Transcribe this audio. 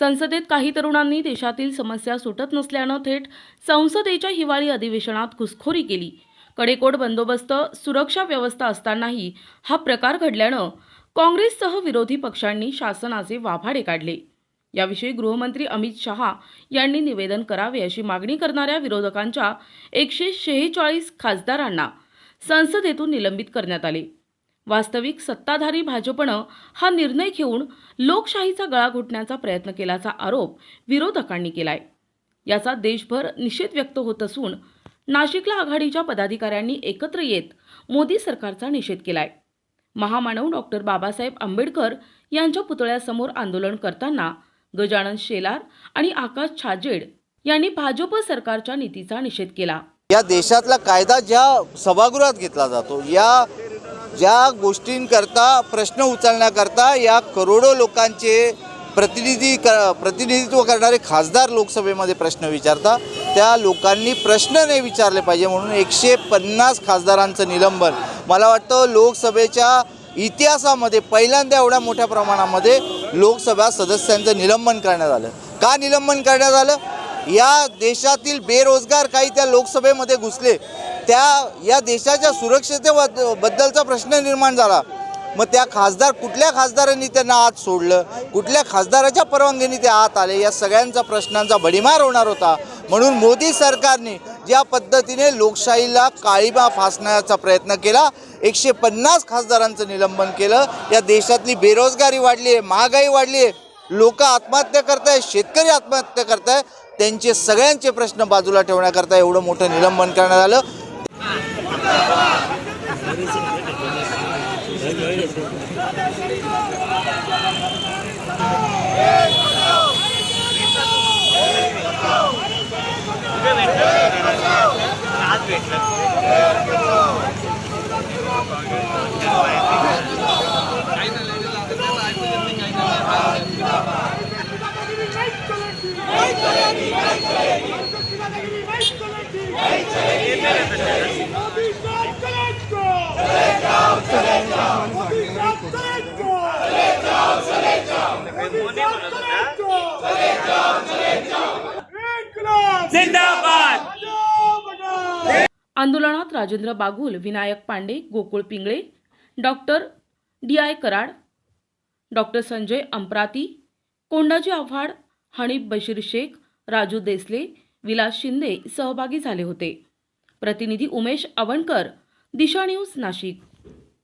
संसदेत काही तरुणांनी देशातील समस्या सुटत नसल्यानं थेट संसदेच्या हिवाळी अधिवेशनात घुसखोरी केली. कडेकोट बंदोबस्त सुरक्षा व्यवस्था असतानाही हा प्रकार घडल्यानं काँग्रेससह विरोधी पक्षांनी शासनाचे वाभाडे काढले. याविषयी गृहमंत्री अमित शहा यांनी निवेदन करावे अशी मागणी करणाऱ्या विरोधकांच्या एकशे शेहेचाळीस खासदारांना संसदेतून निलंबित करण्यात आले. वास्तविक सत्ताधारी भाजपनं हा निर्णय घेऊन लोकशाहीचा गळा घुटण्याचा प्रयत्न केल्याचा आरोप विरोधकांनी केलाय. याचा देशभर निषेध व्यक्त होत असून नाशिकला आघाडीच्या पदाधिकाऱ्यांनी एकत्र येत मोदी सरकारचा निषेध केलाय. महामानव डॉक्टर बाबासाहेब आंबेडकर यांच्या पुतळ्यासमोर आंदोलन करताना गजानन शेलार आणि आकाश छाजेड यांनी भाजप सरकारच्या नीतीचा निषेध केला. या देशातला कायदा ज्या सभागृहात घेतला जातो या ज्या गोष्टींकरता प्रश्न उचलण्याकरता या करोडो लोकांचे प्रतिनिधी क प्रतिनिधित्व करणारे खासदार लोकसभेमध्ये प्रश्न विचारता त्या लोकांनी प्रश्न नाही विचारले पाहिजे म्हणून एकशे पन्नास खासदारांचं निलंबन. मला वाटतं लोकसभेच्या इतिहासामध्ये पहिल्यांदा एवढ्या मोठ्या प्रमाणामध्ये लोकसभा सदस्यांचं निलंबन करण्यात आलं. का निलंबन करण्यात आलं? या देशातील बेरोजगार काही त्या लोकसभेमध्ये घुसले. त्या या देशाच्या सुरक्षतेबद्दलचा प्रश्न निर्माण झाला. मग त्या खासदार कुठल्या खासदारांनी त्यांना आत सोडलं? कुठल्या खासदाराच्या परवानगीने ते आत आले? या सगळ्यांचा प्रश्नांचा भडीमार होणार होता. म्हणून मोदी सरकारने ज्या पद्धतीने लोकशाहीला काळीबा फासण्याचा प्रयत्न केला एकशे पन्नास खासदारांचं निलंबन केलं या देशातली बेरोजगारी वाढली आहे महागाई वाढली आहे लोक आत्महत्या करताय शेतकरी आत्महत्या करताय त्यांचे सगळ्यांचे प्रश्न बाजूला ठेवण्याकरता एवढं मोठं निलंबन करण्यात आलं. जिंदाबाद आंदोलनात Rajendra Bagul Vinayak Pande Gokul Pingale doctor D I Karad doctor Sanjay Amprati Kondaji Avhad Hanif Bashir Shaikh Raju Desale Vilas Shinde सहभागी झाले होते. प्रतिनिधी उमेश अवणकर दिशा न्यूज नाशिक.